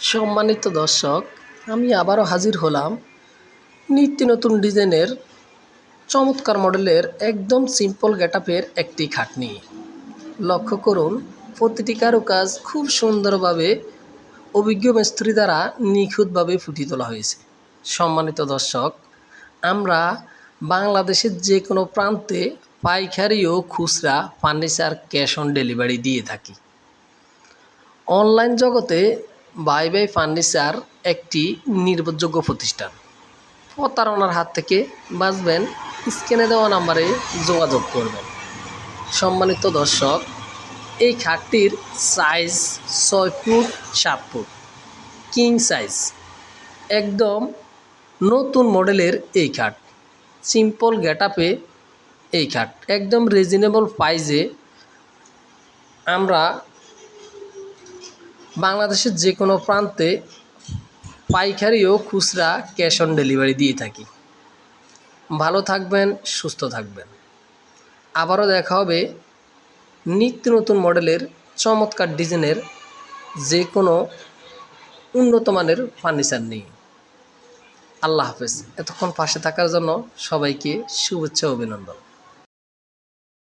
সম্মানিত দর্শক, আমি আবারও হাজির হলাম নিত্য নতুন ডিজাইনের চমৎকার মডেলের একদম সিম্পল গেটআপের একটি খাটনি। লক্ষ্য করুন, প্রতিটি কারুকাজ খুব সুন্দরভাবে অভিজ্ঞ মিস্ত্রি দ্বারা নিখুঁতভাবে ফুটিয়ে তোলা হয়েছে। সম্মানিত দর্শক, আমরা বাংলাদেশের যে কোনো প্রান্তে পাইকারি ও খুচরা ফার্নিচার, ক্যাশ অন ডেলিভারি দিয়ে থাকি। অনলাইন জগতে বাই বাই ফার্নিচার একটি নির্ভরযোগ্য প্রতিষ্ঠান। প্রতারণার হাত থেকে বাঁচবেন স্ক্যানে দেওয়া নাম্বারে যোগাযোগ করবেন। সম্মানিত দর্শক, এই খাটটির সাইজ ছয় ফুট, সাত ফুট। কিং সাইজ একদম নতুন মডেলের এই খাট। সিম্পল গেটআপে এই খাট। একদম রিজনেবল প্রাইজে আমরা বাংলাদেশের যে কোনো প্রান্তে পাইকারি ও খুচরা ক্যাশ অন ডেলিভারি দিয়ে থাকি। ভালো থাকবেন, সুস্থ থাকবেন। আবারও দেখা হবে নিত্য নতুন মডেলের চমৎকার ডিজাইনের যে কোনো উন্নত মানের ফার্নিচার নিয়ে। আল্লাহ হাফেজ। এতক্ষণ পাশে থাকার জন্য সবাইকে শুভেচ্ছা অভিনন্দন।